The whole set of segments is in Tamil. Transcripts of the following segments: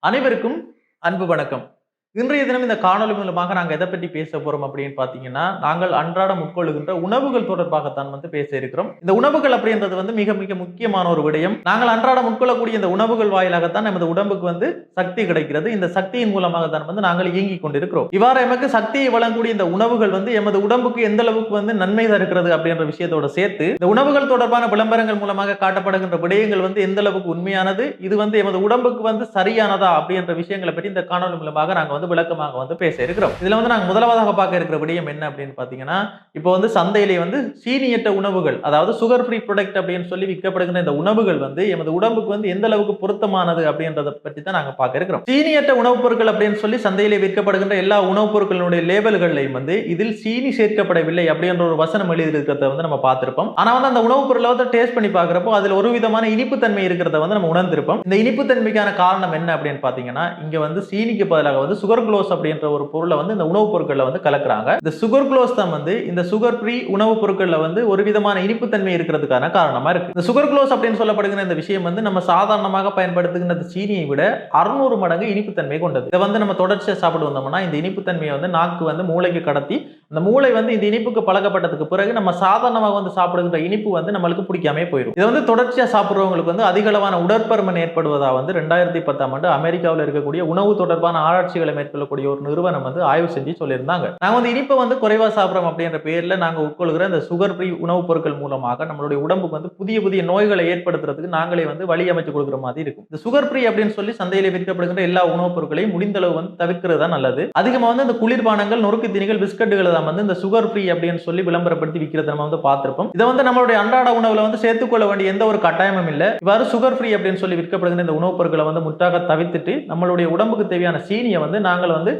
அனைவருக்கும் அன்பு வணக்கம். இன்றைய தினம் இந்த காணொலி மூலமாக நாங்கள் எதை பற்றி பேச போறோம் அப்படின்னு பார்த்தீங்கன்னா நாங்கள் அன்றாடம் உட்கொள்ளுகின்ற உணவுகள் தொடர்பாகத்தான் வந்து பேச இருக்கிறோம். இந்த உணவுகள் அப்படின்றது வந்து மிக மிக முக்கியமான ஒரு விடயம். நாங்கள் அன்றாடம் உட்கொள்ளக்கூடிய இந்த உணவுகள் வாயிலாகத்தான் நமது உடம்புக்கு வந்து சக்தி கிடைக்கிறது. இந்த சக்தியின் மூலமாக தான் வந்து நாங்கள் இயங்கிக் கொண்டிருக்கிறோம். இவ்வாறு எமக்கு சக்தியை வழங்கக்கூடிய இந்த உணவுகள் வந்து எமது உடம்புக்கு எந்த அளவுக்கு வந்து நன்மை தருகிறது அப்படின்ற விஷயத்தோட சேர்த்து இந்த உணவுகள் தொடர்பான விளம்பரங்கள் மூலமாக காட்டப்படுகின்ற விடயங்கள் வந்து எந்த அளவுக்கு உண்மையானது இது வந்து எமது உடம்புக்கு வந்து சரியானதா அப்படின்ற விஷயங்களை பற்றி இந்த காணொலி மூலமாக நாங்கள் வந்து விளக்கமாக வந்து பேச இருக்கிறோம். இதுல வந்து நாங்கள் முதலாவதாக பார்க்க இருக்கிற விடயம் என்ன அப்படின்னு பார்த்தீங்கன்னா இப்போ வந்து சந்தையிலே வந்து சீனியற்ற உணவுகள் அதாவது சுகர் ஃப்ரீ ப்ராடக்ட் அப்படின்னு சொல்லி விற்கப்படுகின்ற இந்த உணவுகள் வந்து எமது உடம்புக்கு வந்து எந்த அளவுக்கு பொருத்தமானது அப்படின்றத பற்றி தான் நாங்கள் பார்க்க இருக்கிறோம். சீனியற்ற உணவுப் பொருட்கள் அப்படின்னு சொல்லி சந்தையிலே விற்கப்படுகின்ற எல்லா உணவுப் பொருட்களுடைய லேபிள்கள்லையும் வந்து இதில் சீனி சேர்க்கப்படவில்லை அப்படின்ற ஒரு வசனம் எழுதி இருக்கிறத வந்து நம்ம பார்த்திருப்போம். ஆனா வந்து அந்த உணவுப் பொருளை வந்து டேஸ்ட் பண்ணி பார்க்குறப்போ அதில் ஒரு விதமான இனிப்புத்தன்மை இருக்கிறத வந்து நம்ம உணர்ந்திருப்போம். இந்த இனிப்புத்தன்மைக்கான காரணம் என்ன அப்படின்னு பார்த்தீங்கன்னா இங்க வந்து சீனிக்கு பதிலாக வந்து சுகர் குளோஸ் அப்படின்ற ஒரு பொருளை வந்து இந்த உணவுப் பொருட்களில் வந்து கலக்குறாங்க. இந்த சுகர் குளோஸ் தான் வந்து இந்த சுகர் ஃப்ரீ உணவுப் பொருட்களில் வந்து ஒரு விதமான இனிப்புத்தன்மை இருக்கிறதுக்கான காரணமாக இருக்கு. இந்த சுகர் குளோஸ் அப்படின்னு சொல்லப்படுகிற இந்த விஷயம் வந்து நம்ம சாதாரணமாக பயன்படுத்துகிற இந்த சீனியை விட அறுநூறு மடங்கு இனிப்புத்தன்மை கொண்டது. இதை வந்து நம்ம தொடர்ச்சியாக சாப்பிட்டு வந்தோம்னா இந்த இனிப்புத்தன்மையை வந்து நாக்கு வந்து மூளைக்கு கடத்தி அந்த மூளை வந்து இந்த இனிப்புக்கு பழக்கப்பட்டதுக்கு பிறகு நம்ம சாதாரணமாக வந்து சாப்பிடுகின்ற இனிப்பு வந்து நம்மளுக்கு பிடிக்காமே போயிடும் இது வந்து தொடர்ச்சியாக சாப்பிட்றவங்களுக்கு வந்து அதிகளவான உடற்பருமன் ஏற்படுவதா வந்து ரெண்டாயிரத்தி பத்தாம் ஆண்டு அமெரிக்காவில் இருக்கக்கூடிய உணவு தொடர்பான ஆராய்ச்சிகளை மேற்கொள்ளக்கூடிய ஒரு நிறுவனம் வந்து ஆய்வு செஞ்சு சொல்லியிருந்தாங்க. நாங்கள் வந்து இனிப்பை வந்து குறைவாக சாப்பிட்றோம் அப்படின்ற பேரில் நாங்கள் உட்கொள்கிற இந்த சுகர் ஃப்ரீ உணவுப் பொருட்கள் மூலமாக நம்மளுடைய உடம்புக்கு வந்து புதிய புதிய நோய்களை ஏற்படுத்துறதுக்கு நாங்களே வந்து வழி அமைச்சு கொடுக்குற மாதிரி இருக்கும். இந்த சுகர் ஃப்ரீ அப்படின்னு சொல்லி சந்தையில் விற்கப்படுகின்ற எல்லா உணவுப் பொருட்களையும் முடிந்த அளவு வந்து தவிர்க்கிறது தான் நல்லது. அதிகமாக வந்து இந்த குளிர்பானங்கள் நொறுக்கு தீனிகள் பிஸ்கட்டுகளை நம்ம வந்து இந்த சுகர் ஃப்ரீ அப்படின்னு சொல்லி விளம்பரப்படுத்தி விற்கிறத நம்ம வந்து பார்த்துருப்போம். இதை வந்து நம்மளுடைய அன்றாட உணவுல வந்து சேர்த்துக்கொள்ள வேண்டிய எந்த ஒரு கட்டாயமும் இல்லை. இவ்வாறு சுகர் ஃப்ரீ அப்படின்னு சொல்லி விற்கப்படுகிற இந்த உணவுப் பொருட்களை வந்து முற்றாக தவிர்த்துட்டு நம்மளுடைய உடம்புக்கு தேவையான சீனியை வந்து நாங்கள் வந்து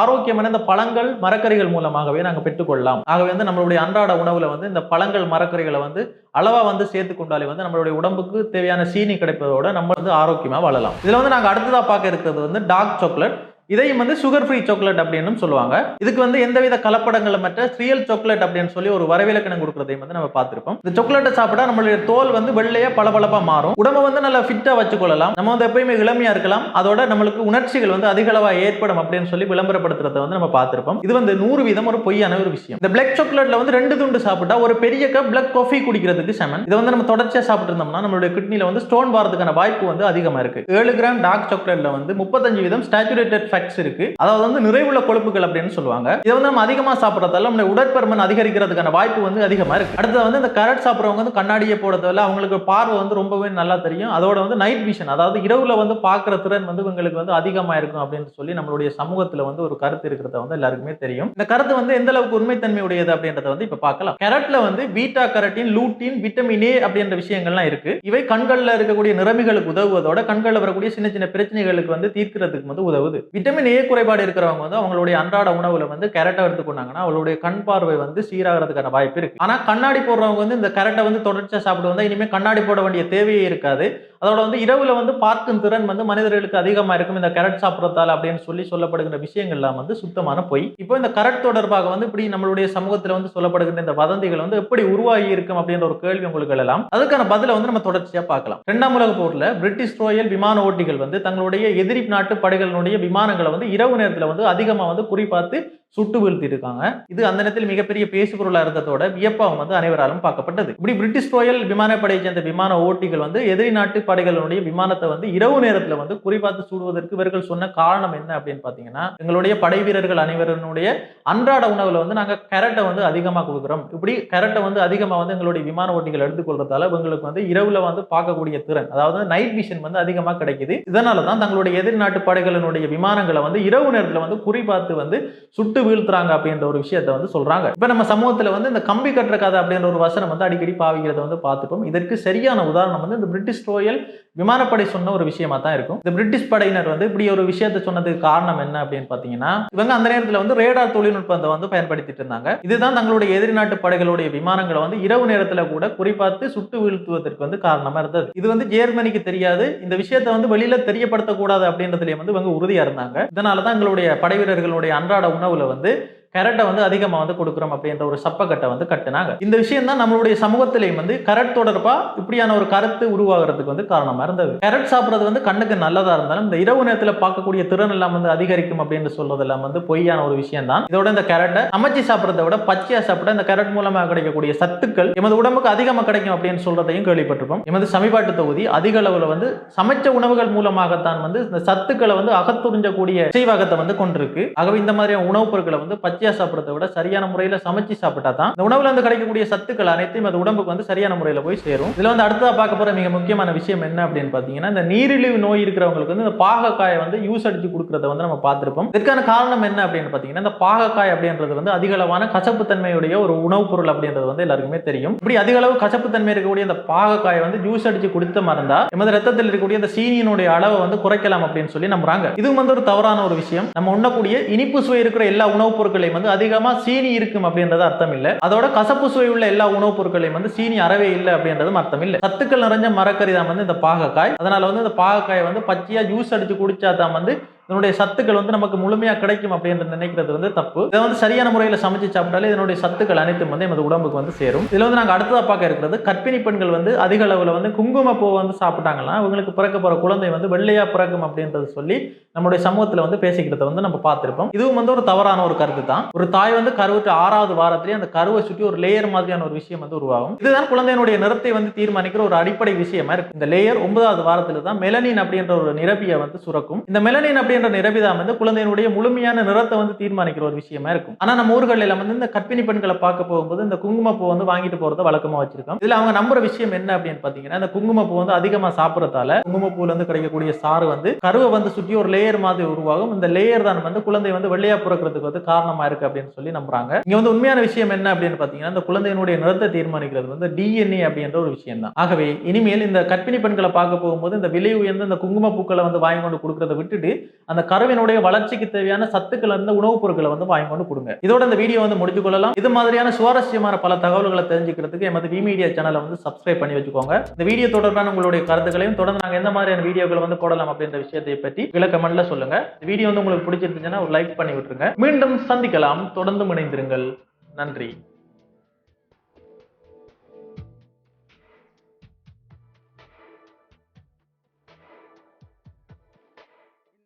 ஆரோக்கியமான இந்த பழங்கள் மரக்கறிகள் மூலமாகவே நாங்கள் பெற்றுக்கொள்ளலாம். ஆகவே வந்து நம்மளுடைய அன்றாட உணவுல வந்து இந்த பழங்கள் மரக்கறிகளை வந்து அளவா வந்து சேர்த்து கொண்டாலே வந்து நம்மளுடைய உடம்புக்கு தேவையான சீனி கிடைப்பதோட நம்ம வந்து ஆரோக்கியமா வாழலாம். இதுல வந்து நாங்கள் அடுத்ததா பார்க்க இருக்கிறது வந்து டார்க் சாக்லேட் இதையும் வந்து சுகர் ஃப்ரீ சாக்லேட் அப்படின்னு சொல்லுவாங்க. இதுக்கு வந்து எந்தவித கலப்படங்களும் மற்ற ரியல் சாக்லேட் அப்படின்னு சொல்லி ஒரு வரவிலக்கணம் கொடுக்குறதையும் வந்து நம்ம பார்த்திருப்போம். இந்த சாக்லேட்டை சாப்பிட்டா நம்மளுடைய தோல் வந்து வெள்ளையா பளபளப்பா மாறும். உடம்பை வந்து நல்லா ஃபிட்டா வச்சுக்கொள்ளலாம். நம்ம வந்து எப்பயுமே இளமையா இருக்கலாம். அதோட நம்மளுக்கு உணர்ச்சிகள் வந்து அதிக அளவா ஏற்படும் அப்படின்னு சொல்லி விளம்பரப்படுத்துறத வந்து நம்ம பார்த்திருப்போம். இது வந்து நூறு வீதம் ஒரு பொய்யான ஒரு விஷயம். இந்த பிளாக் சாக்லேட்ல வந்து ரெண்டு துண்டு சாப்பிட்டா ஒரு பெரிய கப் பிளாக் காஃபி குடிக்கிறதுக்கு செமன். இதை வந்து நம்ம தொடர்ச்சியா சாப்பிட்டு இருந்தோம்னா நம்மளுடைய கிட்னில வந்து ஸ்டோன் வரதுக்கான வாய்ப்பு வந்து அதிகமா இருக்கு. ஏழு கிராம் டார்க் சாக்லேட்ல வந்து முப்பத்தஞ்சு வீதம் ஸ்டாச்சுரேட்டட் ஃபேக்ட்ஸ் இருக்கு. அதாவது வந்து நிறைவுள்ள கொழுப்புகள் அப்படின்னு சொல்லுவாங்க. இதை வந்து நம்ம அதிகமாக சாப்பிட்றதால நம்ம உடற்பருமன் அதிகரிக்கிறதுக்கான வாய்ப்பு வந்து அதிகமாக இருக்கு. அடுத்தது வந்து இந்த கரட் சாப்பிட்றவங்க வந்து கண்ணாடியை போடுறதால அவங்களுக்கு பார்வை வந்து ரொம்பவே நல்லா தெரியும். அதோட வந்து நைட் விஷன் அதாவது இரவுல வந்து பார்க்குற திறன் வந்து உங்களுக்கு வந்து அதிகமாக இருக்கும் அப்படின்னு சொல்லி நம்மளுடைய சமூகத்தில் வந்து ஒரு கருத்து இருக்கிறத வந்து எல்லாருக்குமே தெரியும். இந்த கருத்து வந்து எந்த அளவுக்கு உண்மைத்தன்மை உடையது அப்படின்றத வந்து இப்போ பார்க்கலாம். கேரட்ல வந்து beta carotene lutein vitamin A அப்படின்ற விஷயங்கள்லாம் இருக்கு. இவை கண்களில் இருக்கக்கூடிய நிறமிகளுக்கு உதவுவதோட கண்களில் வரக்கூடிய சின்ன சின்ன பிரச்சனைகளுக்கு வந்து தீர்க்கிறதுக்கு வந்து உதவுது. விட்டமின் ஏ குறைபாடு இருக்கிறவங்க வந்து அவங்களுடைய அன்றாட உணவுல வந்து கேரட்டை எடுத்துக்கொண்டாங்கன்னா அவங்களுடைய கண் பார்வை வந்து சீராகிறதுக்கான வாய்ப்பு இருக்கு. ஆனா கண்ணாடி போடுறவங்க வந்து இந்த கேரட்டை வந்து தொடர்ச்சியா சாப்பிட்டு வந்தா இனிமே கண்ணாடி போட வேண்டிய தேவையே இருக்காது. அதோட வந்து இரவுல வந்து பார்க்கும் திறன் வந்து மனிதர்களுக்கு அதிகமா இருக்கும். இந்த கரட் சாப்பிட்றதால அப்படின்னு சொல்லி சொல்லப்படுகிற விஷயங்கள்லாம் வந்து சுத்தமான பொய். இப்போ இந்த கரட் தொடர்பாக வந்து இப்படி நம்மளுடைய சமூகத்துல வந்து சொல்லப்படுகின்ற இந்த வதந்திகள் வந்து எப்படி உருவாகி இருக்கும் அப்படின்ற ஒரு கேள்வி உங்களுக்கு எழலாம். அதுக்கான பதிலை வந்து நம்ம தொடர்ச்சியா பார்க்கலாம். இரண்டாம் உலக போர்ல பிரிட்டிஷ் ரோயல் விமான ஓட்டிகள் வந்து தங்களுடைய எதிரி நாட்டு படைகளினுடைய விமானங்களை வந்து இரவு நேரத்துல வந்து அதிகமா வந்து குறிப்பாத்து சுட்டு வீழ்த்திருக்காங்க இது அந்த நேரத்தில் மிகப்பெரிய பேசுபொருளா இருந்ததோட வியப்பாவும் வந்து அனைவராலும் பார்க்கப்பட்டது. இப்படி பிரிட்டிஷ் ரோயல் விமானப்படையை சேர்ந்த விமான ஓட்டிகள் வந்து எதிரி நாட்டு படைகளுடைய விமானத்தை வந்து இரவு நேரத்தில் வந்து குறிபார்த்து சூடுவதற்கு இவர்கள் சொன்ன காரணம் என்ன அப்படின்னு பார்த்தீங்கன்னா எங்களுடைய படை வீரர்கள் அனைவருடைய அன்றாட உணவுல வந்து நாங்கள் கரட்டை வந்து அதிகமாக கொடுக்குறோம். இப்படி கரட்டை வந்து அதிகமாக வந்து எங்களுடைய விமான ஓட்டிகள் எடுத்துக்கொள்றதால இவங்களுக்கு வந்து இரவுல வந்து பார்க்கக்கூடிய திறன் அதாவது நைட் விஷன் வந்து அதிகமாக கிடைக்குது. இதனால தான் தங்களுடைய எதிர்நாட்டு படைகளினுடைய விமானங்களை வந்து இரவு நேரத்தில் வந்து குறிபார்த்து வந்து சுட்டு வீழ்த்துறாங்க அப்படின்ற ஒரு விஷயத்த வந்து சொல்றாங்க. இப்ப நம்ம சமூகத்துல வந்து இந்த கம்பி கட்டுற கதை அப்படின்ற ஒரு வசனம் வந்து அடிக்கடி பாவிக்கிறத வந்து பார்த்துப்போம். இதற்கு சரியான உதாரணம் வந்து இந்த பிரிட்டிஷ் ரோயல் விமானப்படை சொன்ன ஒரு விஷயமா தான் இருக்கும். இந்த பிரிட்டிஷ் படையினர் வந்து இப்படி ஒரு விஷயத்த சொன்னதுக்கு காரணம் என்ன அப்படின்னு பாத்தீங்கன்னா இவங்க அந்த நேரத்துல வந்து ரேடார் தொழில்நுட்பத்தை வந்து பயன்படுத்திட்டு இருந்தாங்க. இதுதான் தங்களுடைய எதிர்நாட்டு படைகளுடைய விமானங்களை வந்து இரவு நேரத்துல கூட குறிப்பாத்து சுட்டு வீழ்த்துவதற்கு வந்து காரணமா இருந்தது. இது வந்து ஜேர்மனிக்கு தெரியாது. இந்த விஷயத்தை வந்து வெளியில தெரியப்படுத்தக்கூடாது அப்படின்றதுலயே வந்து இவங்க உறுதியா இருந்தாங்க. இதனாலதான் எங்களுடைய படை வீரர்களுடைய அன்றாட உணவுல வந்து கரட்டை வந்து அதிகமா வந்து கொடுக்குறோம் அப்படின்ற ஒரு சப்பக்கட்டை வந்து கட்டினாங்க. இந்த விஷயம் தான் நம்மளுடைய சமூகத்திலையும் வந்து கரட் தொடர்பா இப்படியான ஒரு கருத்து உருவாகிறதுக்கு வந்து காரணமா இருந்தது. கரட் சாப்பிட்றது வந்து கண்ணுக்கு நல்லதா இருந்தாலும் இந்த இரவு நேரத்துல பார்க்கக்கூடிய திறன் எல்லாம் வந்து அதிகரிக்கும் அப்படின்னு சொல்றதெல்லாம் வந்து பொய்யான ஒரு விஷயம் தான் இதோட இந்த கேரட்டை அமைச்சு சாப்பிட்றத விட பச்சையா சாப்பிட இந்த கேரட் மூலமாக கிடைக்கக்கூடிய சத்துக்கள் எமது உடம்புக்கு அதிகமாக கிடைக்கும் அப்படின்னு சொல்றதையும் கேள்விப்பட்டிருப்போம். எமது சமீபாட்டு தொகுதி அதிக அளவுல வந்து சமைச்ச உணவுகள் மூலமாகத்தான் வந்து இந்த சத்துக்களை வந்து அகத்துறிஞ்சக்கூடிய செய்வாகத்தை வந்து கொண்டிருக்கு. ஆகவே இந்த மாதிரியான உணவுப் பொருட்களை வந்து பச்சை பச்சையா சாப்பிட்றத விட சரியான முறையில சமைச்சு சாப்பிட்டா தான் இந்த உணவுல இருந்து கிடைக்கக்கூடிய சத்துக்கள் அனைத்தையும் அது உடம்புக்கு வந்து சரியான முறையில போய் சேரும். இதுல வந்து அடுத்ததா பார்க்க போற மிக முக்கியமான விஷயம் என்ன அப்படின்னு பாத்தீங்கன்னா இந்த நீரிழிவு நோய் இருக்கிறவங்களுக்கு வந்து இந்த பாகக்காயை வந்து யூஸ் அடிச்சு கொடுக்கறத வந்து நம்ம பார்த்திருப்போம். இதற்கான காரணம் என்ன அப்படின்னு பாத்தீங்கன்னா இந்த பாகக்காய் அப்படின்றது வந்து அதிகளவான கசப்பு தன்மையுடைய ஒரு உணவுப் பொருள் அப்படின்றது வந்து எல்லாருக்குமே தெரியும். இப்படி அதிகளவு கசப்பு தன்மை இருக்கக்கூடிய இந்த பாகக்காயை வந்து ஜூஸ் அடிச்சு கொடுத்த மறந்தா எமது ரத்தத்தில் இருக்கக்கூடிய இந்த சீனியினுடைய அளவை வந்து குறைக்கலாம் அப்படின்னு சொல்லி நம்புறாங்க. இது வந்து ஒரு தவறான ஒரு விஷயம். நம்ம உண்ணக்கூடிய இனிப்பு சுவை இருக்கிற எல்லா உணவுப் பொருட்களையும் வந்து அதிகமா சீனி இருக்கும் அப்படின்றது அர்த்தம் இல்ல அதோட கசப்பு சுவை உள்ள எல்லா உணவுப் பொருட்களையும் வந்து சீனி அறவே இல்லை அப்படின்றதும் அர்த்தம் இல்ல சத்துக்கள் நிறைஞ்ச மரக்கறி தான் வந்து இந்த பாகக்காய். அதனால வந்து இந்த பாகக்காயை வந்து பச்சையா ஜூஸ் அடிச்சு குடிச்சா தான் வந்து இதனுடைய சத்துக்கள் வந்து நமக்கு முழுமையா கிடைக்கும் அப்படின்னு நினைக்கிறது வந்து தப்பு. இதை வந்து சரியான முறையில் சமைச்சு சாப்பிட்டாலே இதனுடைய சத்துக்கள் அனைத்தும் வந்து நமது உடம்புக்கு வந்து சேரும். இதுல வந்து நாங்க அடுத்ததாக பார்க்க இருக்கிறது கற்பிணி பெண்கள் வந்து அதிக அளவில் வந்து குங்குமப்பூவை வந்து சாப்பிட்டாங்கன்னா அவங்களுக்கு பிறக்க போகிற குழந்தை வந்து வெள்ளையா பிறக்கும் அப்படின்றது சொல்லி நம்முடைய சமூகத்தில் வந்து பேசிக்கிறத வந்து நம்ம பார்த்துருப்போம். இதுவும் வந்து ஒரு தவறான ஒரு கருத்து தான். ஒரு தாய் வந்து கருவுற்ற ஆறாவது வாரத்திலேயே அந்த கருவை சுற்றி ஒரு லேயர் மாதிரியான ஒரு விஷயம் வந்து உருவாகும். இதுதான் குழந்தையினுடைய நிறத்தை வந்து தீர்மானிக்கிற ஒரு அடிப்படை விஷயமா இருக்கு. இந்த லேயர் ஒன்பதாவது வாரத்துல தான் மெலனின் அப்படின்ற ஒரு நிரப்பியை வந்து சுரக்கும். இந்த மெலனின் அப்படின்ற என்ற தான் வந்து குழந்தையினுடைய முழுமையான நிறத்தை வந்து தீர்மானிக்கிற ஒரு விஷயமா இருக்கும். ஆனா நம்ம ஊர்களில் எல்லாம் வந்து இந்த கற்பிணி பெண்களை பார்க்க போகும்போது இந்த குங்குமப்பூ வந்து வாங்கிட்டு போறத வழக்கமா வச்சிருக்கோம். இதுல அவங்க நம்புற விஷயம் என்ன அப்படின்னு பாத்தீங்கன்னா இந்த குங்குமப்பூ வந்து அதிகமா சாப்பிடறதால குங்குமப்பூல இருந்து கிடைக்கக்கூடிய சாறு வந்து கருவை வந்து சுற்றி ஒரு லேயர் மாதிரி உருவாகும். இந்த லேயர் தான் வந்து குழந்தை வந்து வெள்ளையா பிறக்கிறதுக்கு வந்து காரணமா இருக்கு அப்படின்னு சொல்லி நம்புறாங்க. இங்க வந்து உண்மையான விஷயம் என்ன அப்படின்னு பாத்தீங்கன்னா இந்த குழந்தையினுடைய நிறத்தை தீர்மானிக்கிறது வந்து டிஎன்ஏ அப்படின்ற ஒரு விஷயம் தான். ஆகவே இனிமேல் இந்த கற்பிணி பெண்களை பார்க்க போகும்போது இந்த விலை உயர்ந்த இந்த குங்கும பூக்களை வந்து வாங்கி கொண்டு கொடுக்கறத விட்டுட்டு அந்த கருவினுடைய வளர்ச்சிக்கு தேவையான சத்துக்கள் இருந்த உணவுப் பொருட்களை வந்து வாங்கி கொண்டு கொடுங்க. இதோட இந்த வீடியோ வந்து முடிச்சு கொள்ளலாம் இது மாதிரியான சுவாரஸ்யமான பல தகவல்களை தெரிஞ்சுக்கிறதுக்கு எமது வி மீடியா சேனலை வந்து சப்ஸ்கிரைப் பண்ணி வச்சுக்கோங்க. இந்த வீடியோ தொடர்பான உங்களுடைய கருத்துக்களையும் தொடர்ந்து நாங்கள் எந்த மாதிரியான வீடியோக்களை வந்து போடலாம் அப்படின்ற விஷயத்தை பற்றி விளக்கமல்ல சொல்லுங்க. இந்த வீடியோ வந்து உங்களுக்கு பிடிச்சிருந்துச்சுன்னா ஒரு லைக் பண்ணி விட்டுருங்க. மீண்டும் சந்திக்கலாம். தொடர்ந்து இணைந்திருங்கள். நன்றி.